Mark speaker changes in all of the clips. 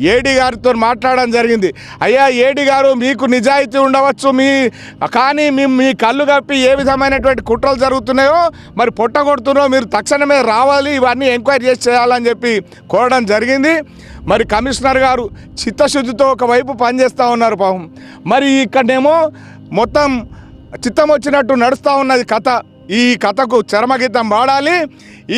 Speaker 1: ఏడీ గారితో మాట్లాడడం జరిగింది. అయ్యా ఏడీ గారు మీకు నిజాయితీ ఉండవచ్చు మీ కానీ మీ మీ కళ్ళు కప్పి ఏ విధమైనటువంటి కుట్రలు జరుగుతున్నాయో మరి పొట్టగొడుతున్నారో మీరు తక్షణమే రావాలి ఇవన్నీ ఎంక్వైరీ చేసి చేయాలని చెప్పి కోరడం జరిగింది. మరి కమిషనర్ గారు చిత్తశుద్ధితో ఒకవైపు పనిచేస్తూ ఉన్నారు పాపం. మరి ఇక్కడనేమో మొత్తం చిత్తం వచ్చినట్టు నడుస్తూ ఉన్నది కథ. ఈ కథకు చర్మగీతం వాడాలి.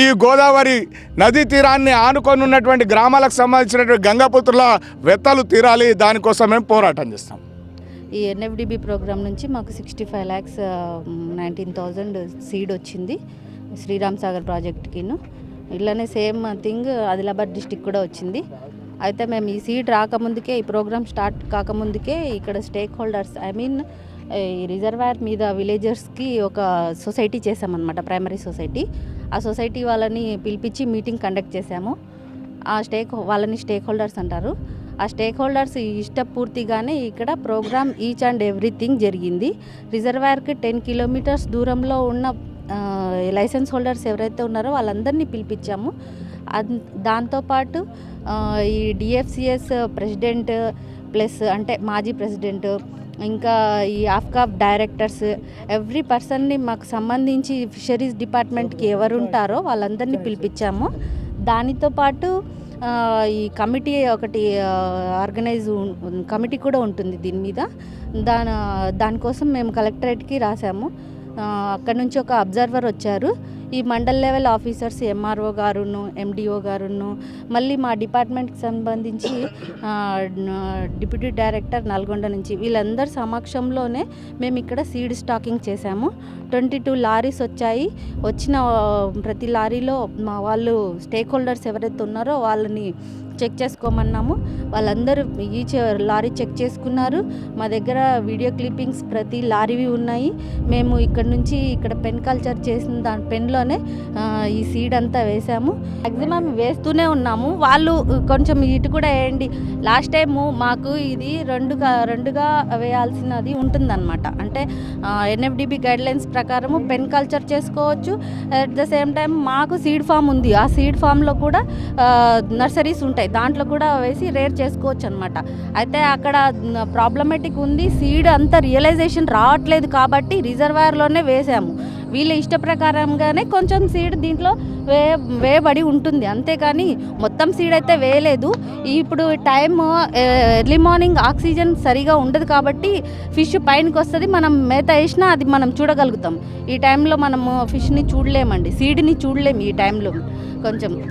Speaker 1: ఈ గోదావరి నదీ తీరాన్ని ఆనుకొని ఉన్నటువంటి గ్రామాలకు సంబంధించినటువంటి గంగాపుత్రుల వెత్తలు తీరాలి. దానికోసం మేము పోరాటం చేస్తాం.
Speaker 2: ఈ ఎన్ఎఫ్డిబి ప్రోగ్రామ్ నుంచి మాకు sixty five lakhs nineteen thousand seed వచ్చింది శ్రీరామ్ సాగర్ ప్రాజెక్ట్కిను. ఇలానే సేమ్ థింగ్ ఆదిలాబాద్ డిస్టిక్ కూడా వచ్చింది. అయితే మేము ఈ సీడ్ రాకముందుకే ఈ ప్రోగ్రామ్ స్టార్ట్ కాకముందుకే ఇక్కడ స్టేక్ హోల్డర్స్ ఐ మీన్ ఈ రిజర్వాయర్ మీద విలేజర్స్కి ఒక సొసైటీ చేసామన్నమాట ప్రైమరీ సొసైటీ. ఆ సొసైటీ వాళ్ళని పిలిపించి మీటింగ్ కండక్ట్ చేశాము. ఆ స్టేక్ వాళ్ళని స్టేక్ హోల్డర్స్ అంటారు. ఆ స్టేక్ హోల్డర్స్ ఇష్టపూర్తిగానే ఇక్కడ ప్రోగ్రామ్ ఈచ్ అండ్ ఎవ్రీథింగ్ జరిగింది. రిజర్వాయర్కి టెన్ కిలోమీటర్స్ దూరంలో ఉన్న లైసెన్స్ హోల్డర్స్ ఎవరైతే ఉన్నారో వాళ్ళందరినీ పిలిపించాము. దాంతోపాటు ఈ డిఎఫ్సిఎస్ ప్రెసిడెంట్ ప్లస్ అంటే మాజీ ప్రెసిడెంట్ ఇంకా ఈ ఆఫ్కాప్ డైరెక్టర్స్ ఎవ్రీ పర్సన్ని మాకు సంబంధించి ఫిషరీస్ డిపార్ట్మెంట్కి ఎవరు ఉంటారో వాళ్ళందరినీ పిలిపించాము. దానితో పాటు ఈ కమిటీ ఒకటి ఆర్గనైజ్ కమిటీ కూడా ఉంటుంది దీని మీద. దాని దానికోసం మేము కలెక్టరేట్కి రాసాము అక్కడ నుంచి ఒక అబ్జర్వర్ వచ్చారు. ఈ మండల్ లెవెల్ ఆఫీసర్స్ ఎంఆర్ఓ గారును ఎండిఓ గారును మళ్ళీ మా డిపార్ట్మెంట్కి సంబంధించి డిప్యూటీ డైరెక్టర్ నల్గొండ నుంచి వీళ్ళందరి సమక్షంలోనే మేము ఇక్కడ సీడ్ స్టాకింగ్ చేశాము. ట్వంటీ టూ లారీస్ వచ్చాయి. వచ్చిన ప్రతి లారీలో మా వాళ్ళు స్టేక్ హోల్డర్స్ ఎవరైతే ఉన్నారో వాళ్ళని చెక్ చేసుకోమన్నాము. వాళ్ళందరూ ఈ లారీ చెక్ చేసుకున్నారు. మా దగ్గర వీడియో క్లిప్పింగ్స్ ప్రతి లారీవి ఉన్నాయి. మేము ఇక్కడ నుంచి ఇక్కడ పెన్ కల్చర్ చేసిన దాని పెన్లోనే ఈ సీడ్ అంతా వేసాము. మ్యాక్సిమం వేస్తూనే ఉన్నాము. వాళ్ళు కొంచెం ఇటు కూడా వేయండి. లాస్ట్ టైము మాకు ఇది రెండుగా రెండుగా వేయాల్సినది ఉంటుందన్నమాట. అంటే ఎన్ఎఫ్డిబి గైడ్లైన్స్ ప్రకారము పెన్ కల్చర్ చేసుకోవచ్చు. అట్ ద సేమ్ టైం మాకు సీడ్ ఫామ్ ఉంది. ఆ సీడ్ ఫామ్లో కూడా నర్సరీస్ ఉంటాయి. దాంట్లో కూడా వేసి రేర్ చేసుకోవచ్చు అనమాట అయితే అక్కడ ప్రాబ్లమేటిక్ ఉంది. సీడ్ అంతా రియలైజేషన్ రావట్లేదు కాబట్టి రిజర్వాయర్లోనే వేసాము. వీళ్ళ ఇష్ట ప్రకారంగానే కొంచెం సీడ్ దీంట్లో వే వేయబడి ఉంటుంది. అంతేకాని మొత్తం సీడ్ అయితే వేయలేదు. ఇప్పుడు టైం ఎర్లీ మార్నింగ్ ఆక్సిజన్ సరిగా ఉండదు కాబట్టి ఫిష్ పైనకి వస్తుంది. మనం మేత వేసినా అది మనం చూడగలుగుతాం. ఈ టైంలో మనము ఫిష్ని చూడలేమండి. సీడ్ని చూడలేము ఈ టైంలో కొంచెం.